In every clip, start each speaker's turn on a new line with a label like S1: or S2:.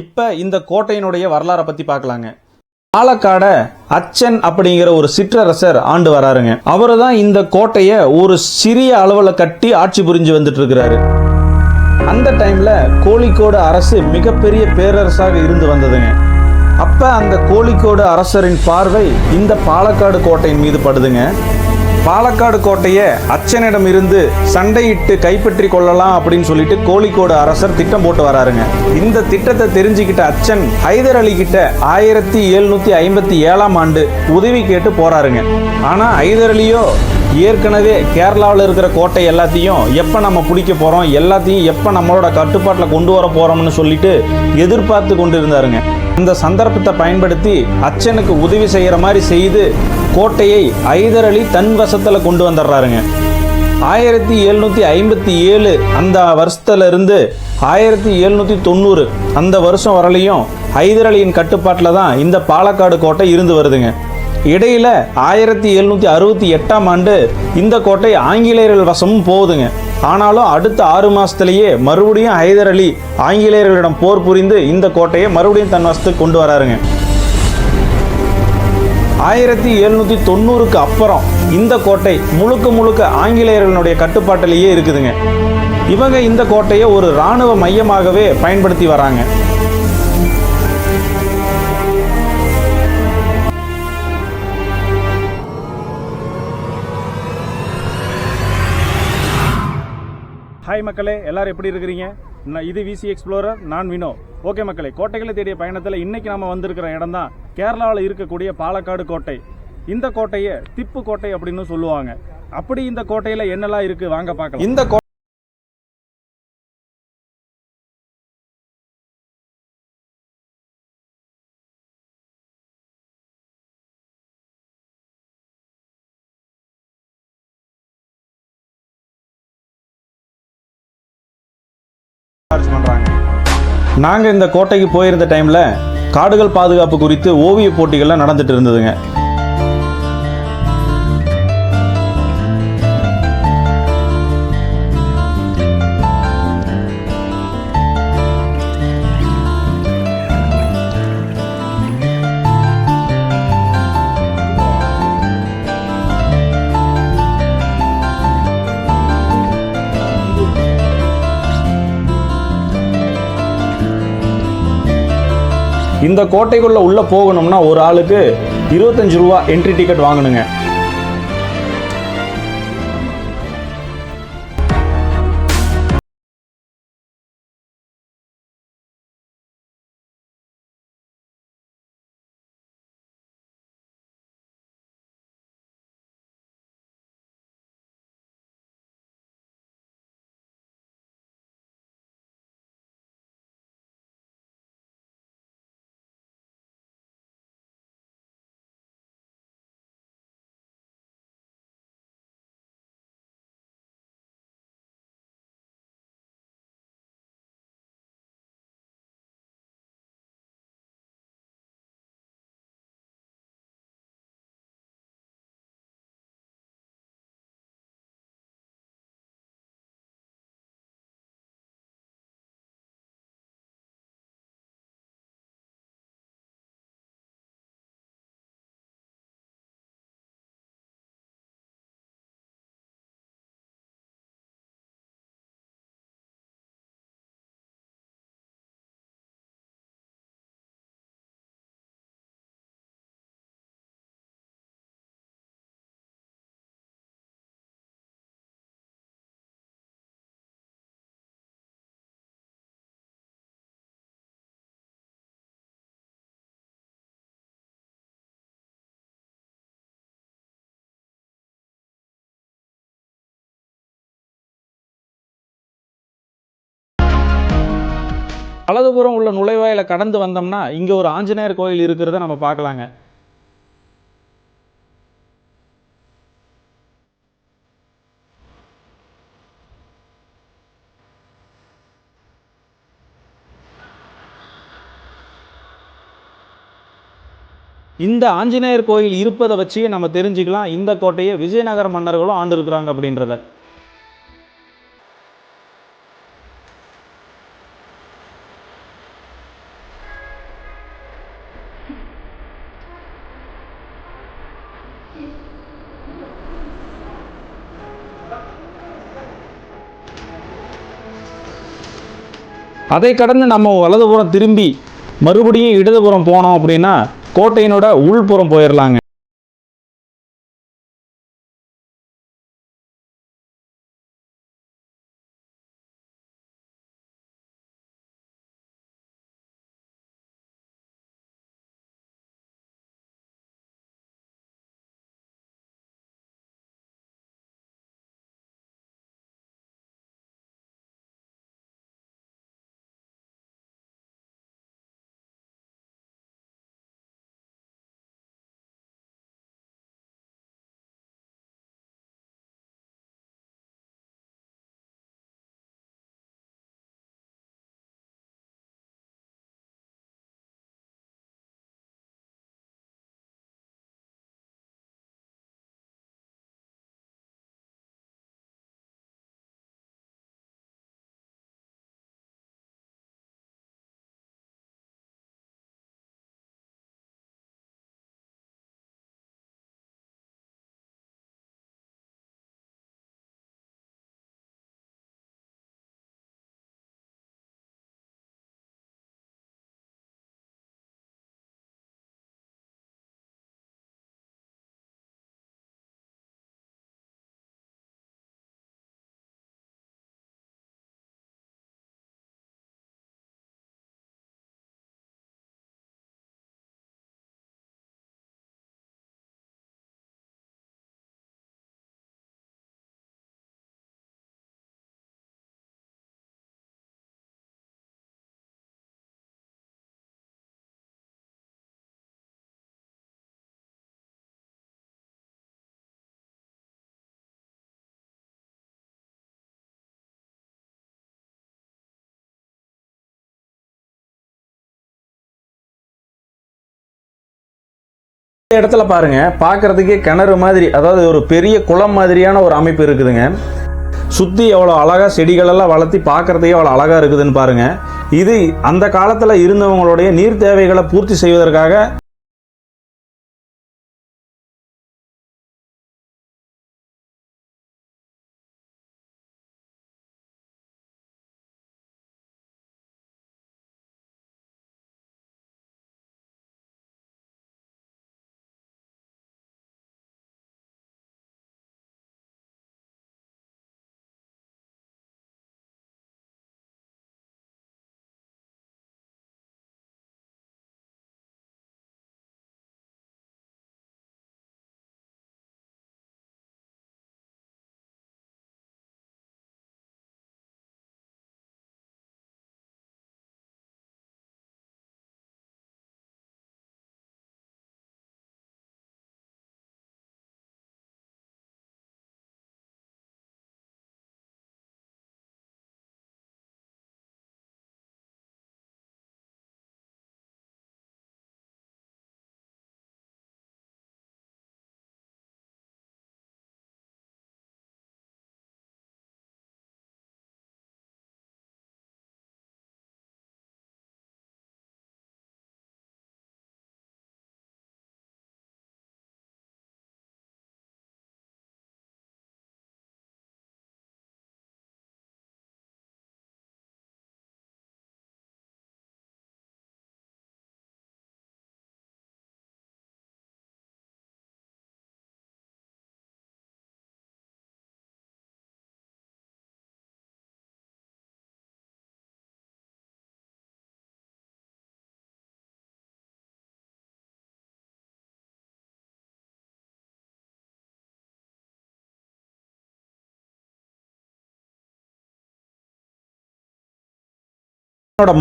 S1: இப்ப இந்த கோட்டையினுடைய வரலாறை பத்தி பார்க்கலாங்க. பாலக்காட அச்சன் அப்படிங்கிற ஒரு சிற்றரசர் ஆண்டு வராருங்க. அவரு தான் இந்த கோட்டைய ஒரு சிறிய அளவுல கட்டி ஆட்சி புரிஞ்சு வந்துட்டு இருக்கிறாரு அந்த டைம்ல கோழிக்கோடு அரசு மிகப்பெரிய பேரரசாக இருந்து வந்ததுங்க. அப்ப அந்த கோழிக்கோடு அரசரின் பார்வை இந்த பாலக்காடு கோட்டையின் மீது படுதுங்க. பாலக்காடு கோட்டையை அச்சனிடம் இருந்து சண்டையிட்டு கைப்பற்றி கொள்ளலாம் அப்படின்னு சொல்லிட்டு கோழிக்கோடு அரசர் திட்டம் போட்டு வராருங்க. இந்த திட்டத்தை தெரிஞ்சுக்கிட்ட அச்சன் ஹைதர் அலி கிட்ட ஆயிரத்தி எழுநூத்தி ஐம்பத்தி ஏழாம் ஆண்டு உதவி கேட்டு போறாருங்க. ஆனா ஹைதர் அலியோ ஏற்கனவே கேரளாவில் இருக்கிற கோட்டை எல்லாத்தையும் எப்போ நம்ம பிடிக்க போகிறோம் எல்லாத்தையும் எப்போ நம்மளோட கட்டுப்பாட்டில் கொண்டு வர போகிறோம்னு சொல்லிட்டு எதிர்பார்த்து கொண்டு இருந்தாருங்க இந்த சந்தர்ப்பத்தை பயன்படுத்தி அச்சனுக்கு உதவி செய்கிற மாதிரி செய்து கோட்டையை ஐதர் அலி தன் வசத்தில் கொண்டு வந்துடுறாருங்க. ஆயிரத்தி எழுநூற்றி ஐம்பத்தி ஏழு அந்த வருஷத்துல இருந்து ஆயிரத்தி எழுநூற்றி தொண்ணூறு அந்த வருஷம் வரலையும் ஹைதர் அலியின் கட்டுப்பாட்டில் தான் இந்த பாலக்காடு கோட்டை இருந்து வருதுங்க. இடையில ஆயிரத்தி எழுநூத்தி அறுபத்தி எட்டாம் ஆண்டு இந்த கோட்டை ஆங்கிலேயர்கள் வசமும் போகுதுங்க. ஆனாலும் அடுத்த ஆறு மாசத்திலேயே மறுபடியும் ஹைதர் அலி ஆங்கிலேயர்களிடம் போர் புரிந்து இந்த கோட்டையை மறுபடியும் தன் வசத்துக்கு கொண்டு வராருங்க. ஆயிரத்தி எழுநூத்தி தொண்ணூறுக்கு அப்புறம் இந்த கோட்டை முழுக்க முழுக்க ஆங்கிலேயர்களுடைய கட்டுப்பாட்டிலேயே இருக்குதுங்க. இவங்க இந்த கோட்டையை ஒரு இராணுவ மையமாகவே பயன்படுத்தி வராங்க. ஹாய் மக்களே எல்லாரும் எப்படி இருக்கிறீங்க? நான் இது விசி எக்ஸ்ப்ளோரர் நான் வினோ. ஓகே மக்களே கோட்டைகளை தேடிய பயணத்தில் இன்னைக்கு நம்ம வந்திருக்கிற இடம் தான் கேரளாவில் இருக்கக்கூடிய பாலக்காடு கோட்டை. இந்த கோட்டையை திப்பு கோட்டை அப்படின்னு சொல்லுவாங்க. அப்படி இந்த கோட்டையில என்னெல்லாம் இருக்கு? வாங்க பார்க்கலாம். இந்த சார்ஜ் பண்ணுறாங்க நாங்க இந்த கோட்டைக்கு போயிருந்த டைம்ல காடுகள் பாதுகாப்பு குறித்து ஓவிய போட்டிகள்லாம் நடந்துட்டு இருந்ததுங்க. இந்த கோட்டைக்குள்ள உள்ளே போகணும்னா ஒரு ஆளுக்கு இருபத்தஞ்சு ரூபா என்ட்ரி டிக்கெட் வாங்கணுங்க. வலதுபுறம் உள்ள நுழைவாயில கடந்து வந்தோம்னா இங்க ஒரு ஆஞ்சநேயர் கோயில் இருக்கிறத நம்ம பார்க்கலாங்க. இந்த ஆஞ்சநேயர் கோயில் இருப்பதை வச்சு நம்ம தெரிஞ்சுக்கலாம் இந்த கோட்டையை விஜயநகர மன்னர்களும் ஆண்டிருக்கிறாங்க அப்படின்றத.
S2: அதை கடந்து நம்ம வலதுபுறம் திரும்பி மறுபடியும் இடதுபுறம் போனோம் அப்படின்னா கோட்டையினோட உள்புறம் போயிடலாங்க இந்த இடத்துல பாருங்க பார்க்கறதுக்கே கிணறு மாதிரி அதாவது ஒரு பெரிய குளம் மாதிரியான ஒரு அமைப்பு இருக்குதுங்க. சுற்றி எவ்வளோ அழகாக செடிகளெல்லாம் வளர்த்தி பார்க்கறதுக்கே எவ்வளோ அழகாக இருக்குதுன்னு பாருங்கள் இது அந்த காலத்தில் இருந்தவங்களுடைய நீர் தேவைகளை பூர்த்தி செய்வதற்காக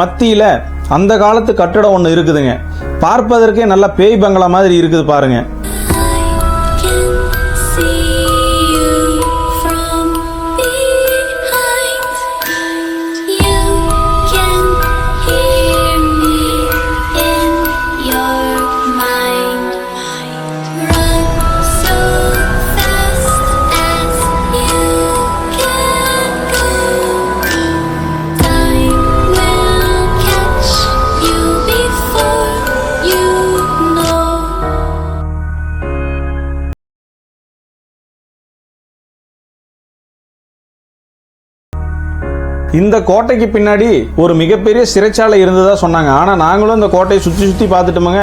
S2: மத்தியில் அந்த காலத்து கட்டடம் ஒன்று இருக்குதுங்க. பார்ப்பதற்கே நல்ல பேய் பங்களா மாதிரி இருக்குது பாருங்க.
S1: இந்த கோட்டைக்கு பின்னாடி ஒரு மிகப்பெரிய சிறைச்சாலை இருந்ததா சொன்னாங்க. ஆனால் நாங்களும் இந்த கோட்டையை சுற்றி சுற்றி பார்த்துட்டோமுங்க.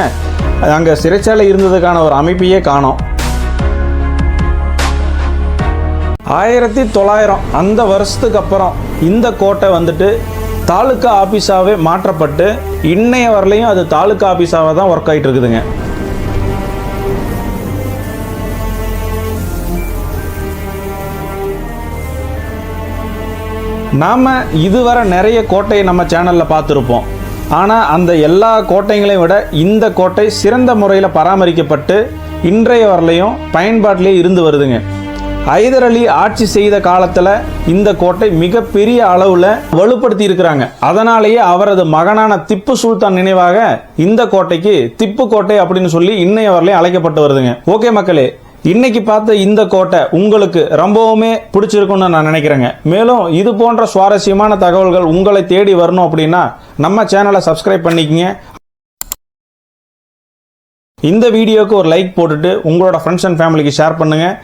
S1: அங்கே சிறைச்சாலை இருந்ததுக்கான ஒரு அமைப்பையே காணோம். ஆயிரத்தி தொள்ளாயிரம் அந்த வருஷத்துக்கு அப்புறம் இந்த கோட்டை வந்துட்டு தாலுக்கா ஆஃபீஸாகவே மாற்றப்பட்டு இன்னைய வரலையும் அது தாலுக்கா ஆஃபீஸாக தான் ஒர்க் ஆகிட்டு இருக்குதுங்க. நாம் இதுவரை நிறைய கோட்டையை நம்ம சேனலில் பார்த்துருப்போம். ஆனால் அந்த எல்லா கோட்டைகளையும் விட இந்த கோட்டை சிறந்த முறையில் பராமரிக்கப்பட்டு இன்றைய வரலையும் பயன்பாட்டிலே இருந்து வருதுங்க. ஹைதர் அலி ஆட்சி செய்த காலத்தில் இந்த கோட்டை மிகப்பெரிய அளவில் வலுப்படுத்தி இருக்கிறாங்க. அதனாலேயே அவரது மகனான திப்பு சுல்தான் நினைவாக இந்த கோட்டைக்கு திப்பு கோட்டை அப்படின்னு சொல்லி இன்னைய வரலையும் அழைக்கப்பட்டு வருதுங்க. ஓகே மக்களே இன்னைக்கு பார்த்த இந்த கோட்டை உங்களுக்கு ரொம்பவுமே பிடிச்சிருக்கும்னு நான் நினைக்கிறேங்க. மேலும் இது போன்ற சுவாரஸ்யமான தகவல்கள் உங்களை தேடி வரணும் அப்படின்னா நம்ம சேனலை சப்ஸ்கிரைப் பண்ணிக்கங்க. இந்த வீடியோக்கு ஒரு லைக் போட்டுட்டு உங்களோட ஃப்ரெண்ட்ஸ் அண்ட் ஃபேமிலிக்கு ஷேர் பண்ணுங்கள்